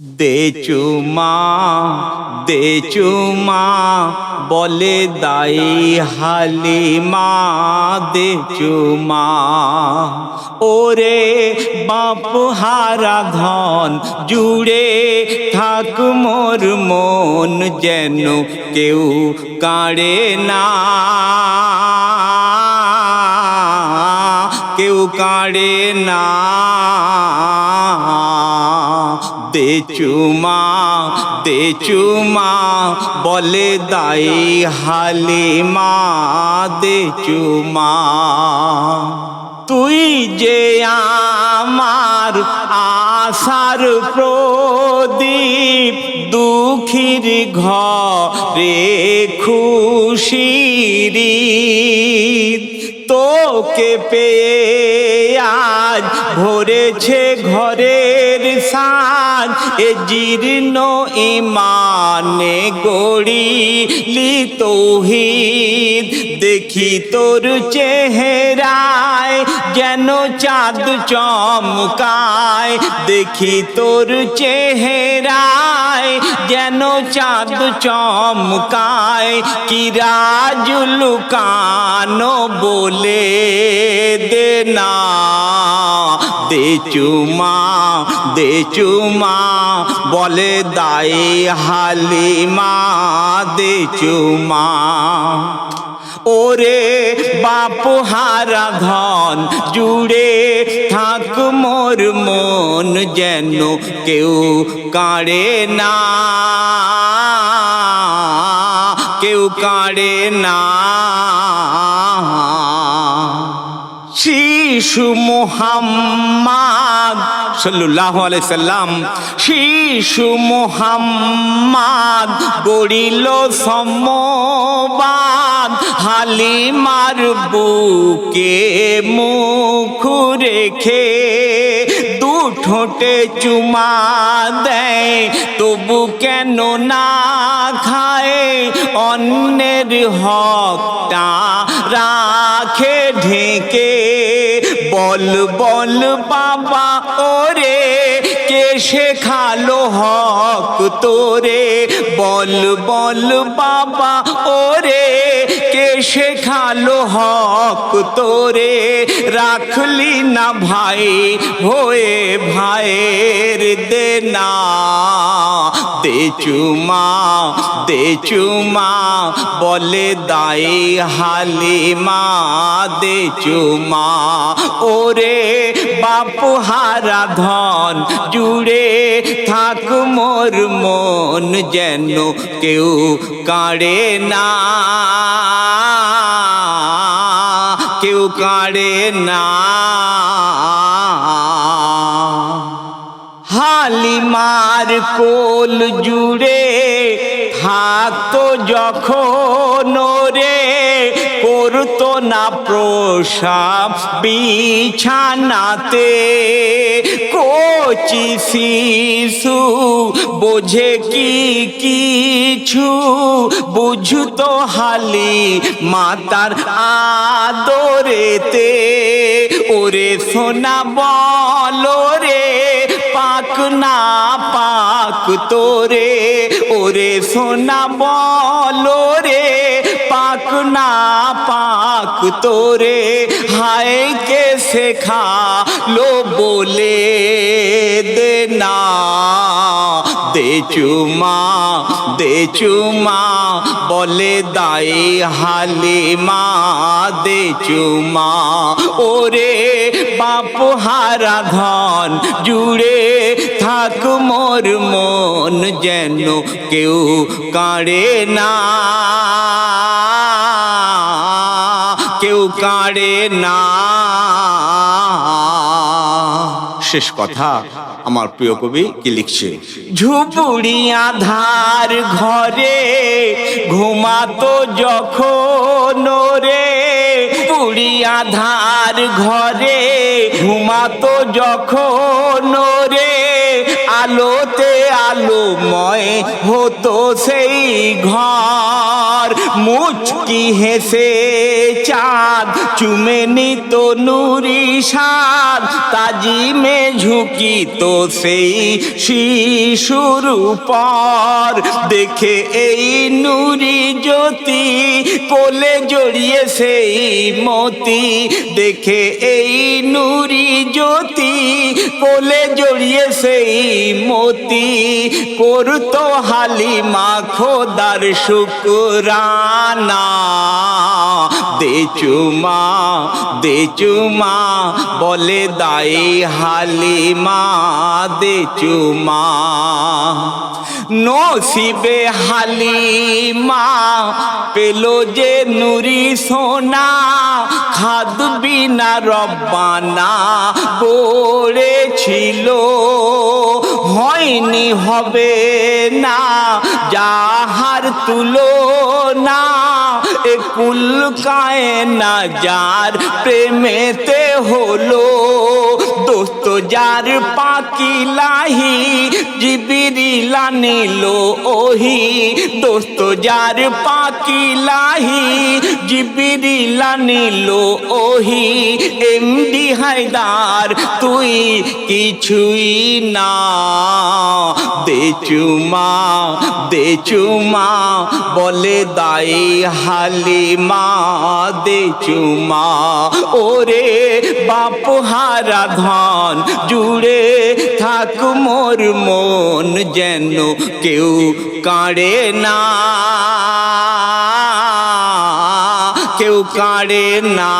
দে চুমা দে চুমা বলে দাই হালিমা দে চুমা ওরে বাপ হারা ধন, জুড়ে থাক মোর মন, যেন কেউ কাড়ে না। কাড়ে না। দে চুমা দে চুমা, বলে দাই হালিমা, দে চুমা। তুই যে আমার আশার প্রদীপ, দুঃখীর ঘরে খুশিরি তোকে পেয়ে ভরেছে ঘরের সাজ, এ জীর্ণ ইমানে গড়িলি তৌহিদ। দেখি তোর চেহারায় যেন চাঁদ চমকায়। দেখি তোর চেহারায় যেন চাঁদ চমকায়? কিরাজ লুকানো বলে দে না। দে চুমা দে চুমা, বলে দাই হালিমা, দে চুমা। ওরে বাপ হারা ধন জুড়ে থাক মোর মন যেন কেউ কাড়ে না। কেউ কাড়ে না। শিশু মোহাম্মদ। সাল্লাল্লাহু আলাইহি সাল্লাম, শিশু মোহাম্মদ গড়িল সম্মবাদ। হালিমার বুকে মুখ রেখে দু ঠোঁটে চুমা দেয়। তবু কেন না খায়? অন্যের হকটা রাখে ঢেকে, বল বল বাবা, ওরে, কে শেখালো হক তোরে? বল বল বাবা, ওরে, কে শেখালো হক তোরে? রাখলি না ভাই হয়ে ভাইয়ের দে না দে চুমা দে চুমা, বলে দাই হালিমা, দে চুমা। ওরে বাপু হারা ধন, জুড়ে থাক মোর মন, যেন কেউ কাড়ে না। কেউ কাড়ে না। হালিমার কোল জুড়ে থাকতো যখন রে করতো না প্রসাব বিছানাতে। কচি শিশু বোঝে কি কিছু, বুঝতো হালি মাতার আদরেতে। ওরে সোনা বলো রে পাক না পাক তোরে, ওরে সোনা বলো রে, পাক না পাক তোরে, হায় কে শেখা লো বলে দে না। দে চুমা দে চুমা, বলে দাই হালিমা। দে চুমা, ওরে বাপ হারা ধন, জুড়ে থাক মোর মন যেন কেউ কাড়ে না। কেউ কাড়ে না। শেষ কথা, আমার প্রিয় কবি কি লিখছে? ঝুপুড়ি আধার ঘরে ঘুমাতো যখন রে পুড়ি আধার ঘরে ঘুমাতো যখন রে আলোতে আলোময় হতো সেই ঘর। মুচকি হেসে চাঁদ চুমে নিত নুরি সাদ তাজিমে ঝুঁকি তো সেই শিশুর পর দেখে এই নুরি জ্যোতি কোলে জড়িয়ে সেই মতি। দেখে এই নুরি জ্যোতি কোলে জড়িয়ে সেই মতি করতো হালিমা খোদার শুকুরানা। দে চুমা দে চুমা, বলে দাই হালিমা, দে চুমা। নসিবে হালিমা পেল যে নুরি সোনা খাদ বিনা রব্বানা পড়েছিল হবে না যাহার তুলো না একুল কায় না যার প্রেমেতে হলো দোস্ত, যার পাকিলাহি জিবিরিলা নিল ওহি। দোস্ত, যার পাকিলাহি জিবিরিলা নিল ওহি। এমডি হায়দার, তুই কিছুই না। দে চুমা দে চুমা, বলে দাই হালিমা। দে চুমা, ওরে বাপ হারা ধন জুড়ে থাক মোর মন যেন কেউ কাড়ে না। কেউ কাড়ে না।